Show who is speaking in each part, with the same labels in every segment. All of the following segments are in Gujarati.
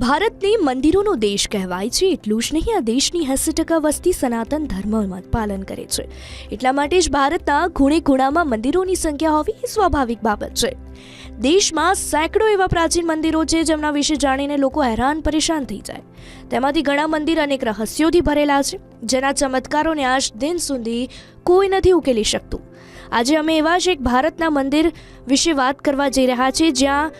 Speaker 1: ભારતને મંદિરોનો દેશ કહેવાય છે એટલું જ નહીં, આ દેશની એંસી ટકા વસ્તી સનાતન ધર્મમાં પાલન કરે છે. એટલા માટે જ ભારતના ખૂણે ખૂણામાં મંદિરોની સંખ્યા હોવી એ સ્વાભાવિક બાબત છે. દેશમાં સેંકડો એવા પ્રાચીન મંદિરો છે જેમના વિશે જાણીને લોકો હેરાન પરેશાન થઈ જાય. તેમાંથી ઘણા મંદિર અનેક રહસ્યોથી ભરેલા છે, જેના ચમત્કારોને આજ દિન સુધી કોઈ નથી ઉકેલી શકતું. આજે અમે એવા જ એક ભારતના મંદિર વિશે વાત કરવા જઈ રહ્યા છીએ જ્યાં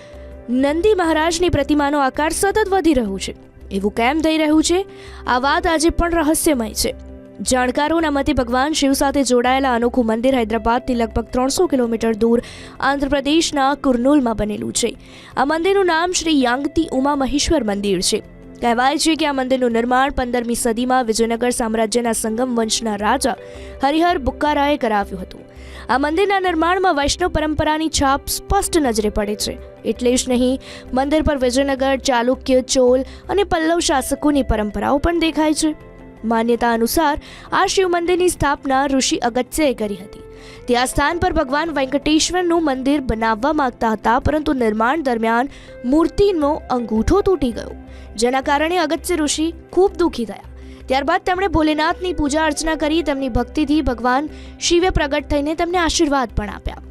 Speaker 1: નંદી મહારાજની પ્રતિમાનો આકાર સતત વધી રહ્યું છે. એવું કેમ થઈ રહ્યું છે? આ વાત આજે પણ રહસ્યમય છે. જાણકારોના મતે ભગવાન શિવ સાથે જોડાયેલા અનોખું મંદિર હૈદરાબાદથી લગભગ ત્રણસો કિલોમીટર દૂર આંધ્રપ્રદેશના કુર્નૂલમાં બનેલું છે. આ મંદિરનું નામ શ્રી યાંગતી ઉમા મહેશ્વર મંદિર છે. કહેવાય છે કે આ મંદિરનું નિર્માણ પંદરમી સદીમાં વિજયનગર સામ્રાજ્યના સંગમ વંશના રાજા હરિહર બુક્કારાએ કરાવ્યું હતું. આ મંદિરના નિર્માણમાં વૈષ્ણવ પરંપરાની છાપ સ્પષ્ટ નજરે પડે છે. એટલે જ નહીં, મંદિર પર વિજયનગર, ચાલુક્ય, ચોલ અને પલ્લવ શાસકોની પરંપરાઓ પણ દેખાય છે. માન્યતા અનુસાર આ શિવ મંદિરની સ્થાપના ઋષિ અગત્યએ કરી હતી. તે આ સ્થાન પર ભગવાન વેંકટેશ્વરનું મંદિર બનાવવા માંગતા હતા, પરંતુ નિર્માણ દરમિયાન મૂર્તિનો અંગૂઠો તૂટી ગયો, જેના કારણે અગત્ય ઋષિ ખૂબ દુઃખી થયા. ત્યારબાદ તેમણે ભોલેનાથની પૂજા અર્ચના કરી, તેમની ભક્તિથી ભગવાન શિવે પ્રગટ થઈને તેમને આશીર્વાદ પણ આપ્યા.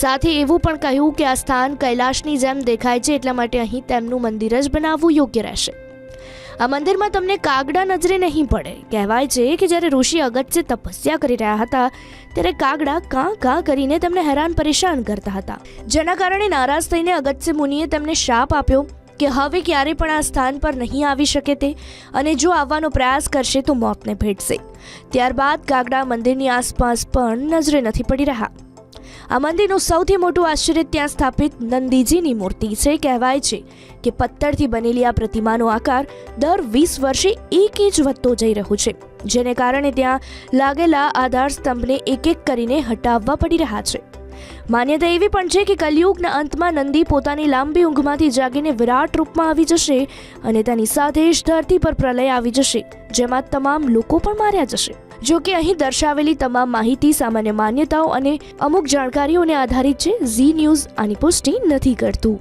Speaker 1: સાથે એવું પણ કહ્યું કે આ સ્થાન કૈલાશની જેમ દેખાય છે, એટલા માટે અહીં તેમનું મંદિર જ બનાવવું યોગ્ય રહેશે. આ મંદિરમાં તમને કાગડા નજરે નહીં પડે. કહેવાય છે કે જ્યારે ઋષિ અગત્ય તપસ્યા કરી રહ્યા હતા, ત્યારે કાગડા કાં કાં કરીને તેમને હેરાન પરેશાન કરતા હતા. જેના કારણે નારાજ થઈને અગત્ય મુનિએ તેમને શાપ આપ્યો કે હવે ક્યારે પણ આ સ્થાન પર નહીં આવી શકે તે અને જો આવવાનો પ્રયાસ કરશે તો મોતને ભેટશે. ત્યારબાદ કાગડા મંદિરની આસપાસ પણ નજરે નથી પડી રહ્યા. આ મંદિરનું સૌથી મોટું આશ્ચર્ય ત્યાં સ્થાપિત નંદીજીની મૂર્તિ છે, કહેવાય છે કે પથ્થરથી બનેલી આ પ્રતિમાનો આકાર દર વીસ વર્ષે એક ઇંચ વધતો જઈ રહ્યો છે, જેને કારણે ત્યાં લાગેલા આધાર સ્તંભને એક એક કરીને હટાવવા પડી રહ્યા છે. માન્યતા એવી પણ છે કે કલયુગના અંતમાં નંદી પોતાની લાંબી ઊંઘમાંથી જાગીને વિરાટ રૂપમાં આવી જશે અને તેની સાથે જ ધરતી પર પ્રલય આવી જશે, જેમાં તમામ લોકો પણ માર્યા જશે. જો કે અહીં દર્શાવેલી તમામ માહિતી, સામાન્ય માન્યતાઓ અને અમુક જાણકારીઓને આધારિત છે, ઝી ન્યૂઝ, આની પુષ્ટિ નથી કરતું.